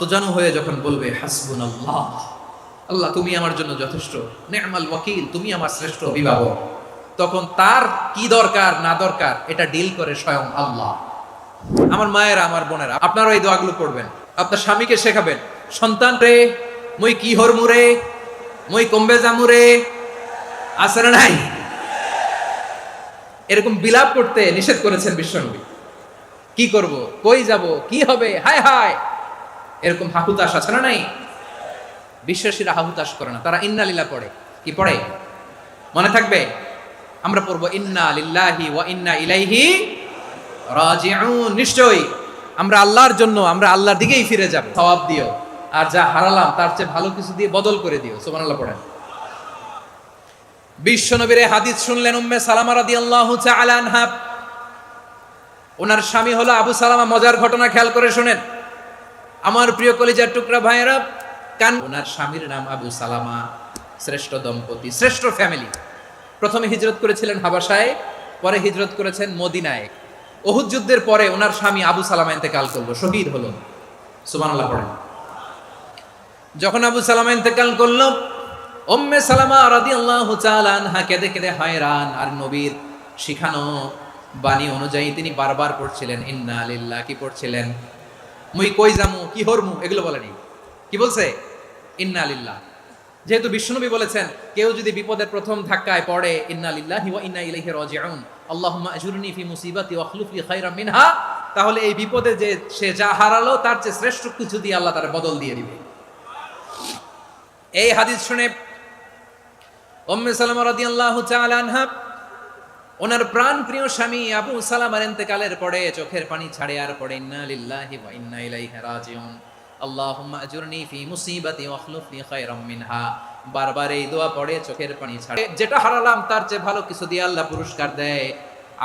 অজানু হয়ে যখন বলবে হাসবুন আল্লাহ আল্লাহ তুমি আমার জন্য যথেষ্ট। নেমাল ওয়াকিল, তুমি আমার শ্রেষ্ঠ অভিভাবক। তখন তার কি দরকার, না দরকার, এটা ডিল করে স্বয়ং আল্লাহ। আমার মায়েরা, আমার বোনেরা আপনারা এই দোয়াগুলো পড়বেন। আপনার স্বামীকে শেখাবেন, সন্তান রে, মই কি হরমু রে? মই কমবে জামু রে? আছে না নাই? এরকম বিলাপ করতে নিষেধ করেছেন বিশ্বনবী। কি করব? কই যাব? কি হবে? হায় হায়! এরকম হাহুতাস আছে না নাই? বিশ্বাসীরা হাহুতাস করে না। তারা ইন্না লিল্লাহ পড়ে। কি পড়ে? মনে থাকবে? আমরা পড়ব ইন্না লিল্লাহি ওয়া ইন্না ইলাইহি রাজিউন। নিশ্চয়ই আমরা আল্লাহর জন্য, আমরা আল্লাহর দিকেই ফিরে যাব। সওয়াব দিও। আর যা হারালাম, তার চেয়ে ভালো কিছু দিয়ে বদল করে দিও। সুবহানাল্লাহ পড়েন। বিশ্বনবীর এই হাদিস শুনলেন উম্মে সালামা রাদিয়াল্লাহু তাআলা আনহা। ওনার স্বামী হলো আবু সালামা, মজার ঘটনা খেয়াল করে শুনেন। আমার প্রিয় কলিজার টুকরা ভাইয়েরা, কান ওনার স্বামীর নাম আবু সালামা, শ্রেষ্ঠ দম্পতি, শ্রেষ্ঠ ফ্যামিলি। প্রথমে হিজরত করেছিলেন হাবাসায় পরে হিজরত করেছেন মদিনায়। ওহুদ যুদ্ধের পরে ওনার স্বামী আবু সালামা ইন্তেকাল করল, শহীদ হলো। সুবহানাল্লাহ পড়েন। যখন আবু সালামা ইন্তেকাল করল ওম্মে সালামা রাদিয়াল্লাহু তাআলা আনহা কেঁদে কেঁদে হায়রান, আর নবীর শিখানো বাণী অনুযায়ী তিনি বারবার পড়ছিলেন, ইন্না লিল্লাহ কি পড়ছিলেন? মুই কই জামু কি হরমু, এগুলো বলেনি। কি বলছে? ইন্না লিল্লাহ। যেহেতু বিষ্ণুনবী বলেছেন, কেউ যদি বিপদের প্রথম ধাক্কায় পড়ে, ইন্না লিল্লাহি ওয়া ইন্না ইলাইহি রাজিউন। আল্লাহুম্মা আজুরনি ফি মুসিবাতি ওয়া খলুফ লি খায়রাম মিনহা। তাহলে এই বিপদে যে সে যা হারালো, তার চেয়ে শ্রেষ্ঠ কিছু দিয়ে আল্লাহ তার বদল দিয়ে দিবে। এই হাদিস শুনে উম্মে সালামা রাদিয়াল্লাহু তাআলা আনহা ওনার প্রাণ প্রিয় স্বামী আবু সালামার ইন্তেকালের পরে চোখের পানি ছাড়ে আর পড়ে, ইন্না লিল্লাহি ওয়া ইন্না ইলাইহি রাজিউন। আল্লাহুম্মা আজুরনি ফি মুসিবাতি ওয়া খায়রাম মিনহা। বারবার এই দোয়া পড়ে, চোখের পানি ছাড়ে। যেটা হারালাম, তার চেয়ে ভালো কিছু দিয়ে আল্লাহ পুরস্কার দেয়।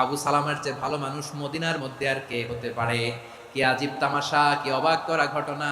আবু সালামের চেয়ে ভালো মানুষ মদিনার মধ্যে আর কে হতে পারে? কি আজীব তামাশা, কি অবাক করা ঘটনা?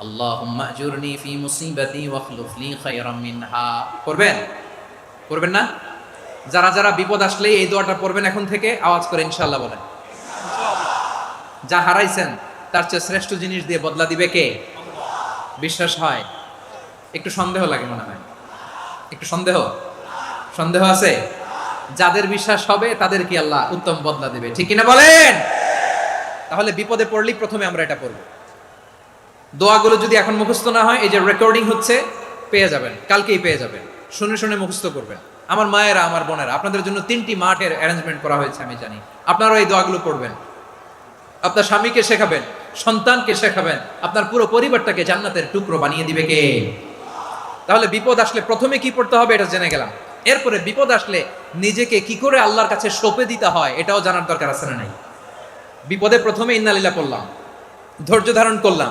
আল্লাহুম্মা আজুরনি ফি মুসিবাতি ওয়া খলুফ লি খায়রাম মিনহা। করবেন করবেন না? যারা যারা বিপদ আসলে এই দোয়াটা পড়বেন এখন থেকে, আওয়াজ করে ইনশাআল্লাহ বলেন। যা হারাইছেন, তার চেয়ে শ্রেষ্ঠ জিনিস দিয়ে বদলা দিবে কে? বিশ্বাস হয়? একটু সন্দেহ লাগে মনে হয়। একটু সন্দেহ? সন্দেহ আছে? যাদের বিশ্বাস হবে, তাদের কি আল্লাহ উত্তম বদলা দিবে। ঠিক কিনা বলেন? তাহলে বিপদে পড়লেই প্রথমে আমরা এটা পড়ব। দোয়াগুলো যদি এখন মুখস্থ না হয়, এই যে রেকর্ডিং হচ্ছে, পেয়ে যাবেন। কালকেই পেয়ে যাবেন। শুনে শুনে মুখস্থ করবেন। আমার মায়েরা, আমার বোনেরা, আপনাদের জন্য তিনটি মাঠের অ্যারেঞ্জমেন্ট করা হয়েছে, আমি জানি। আপনারা এই দোয়াগুলো পড়বেন। আপনার স্বামীকে শেখাবেন, সন্তানকে শেখাবেন, আপনার পুরো পরিবারটাকে জান্নাতের টুকরো বানিয়ে দিবে কে? তাহলে বিপদ আসলে প্রথমে কি পড়তে হবে, এটা জেনে গেলাম। এরপরে বিপদ আসলে নিজেকে কি করে আল্লাহর কাছে সঁপে দিতে হয়, এটাও জানার দরকার আছে না নাই? বিপদে প্রথমে ইন্নালিল্লা পড়লাম। ধৈর্য ধারণ করলাম।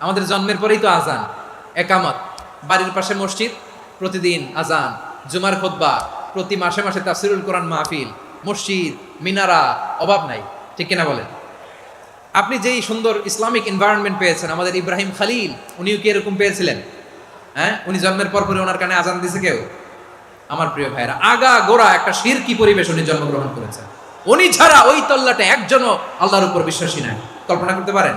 আমাদের জন্মের পরেই তো আজান, একামত। বাড়ির পাশে মসজিদ, প্রতিদিন আজান। জুমার খোদ্া প্রতি মাসে মাসে তাফসিরুল কোরআন মাহফিল, মসজিদ, মিনারা, অভাব নাই, ঠিক কিনা বলেন? আপনি যেই সুন্দর ইসলামিক এনভায়রনমেন্ট পেয়েছেন, আমাদের ইব্রাহিম খালিল, উনিও কি এরকম পেয়েছিলেন? হ্যাঁ? উনি জন্মের পর পরে ওনার কানে আজান দিছে কেউ? আমার প্রিয় ভাইরা আগা গোড়া একটা শিরকি পরিবেশ উনি জন্মগ্রহণ করেছেন। উনি ছাড়া ওই তল্লাটে একজনও আল্লাহর উপর বিশ্বাসী নাই। কল্পনা করতে পারেন?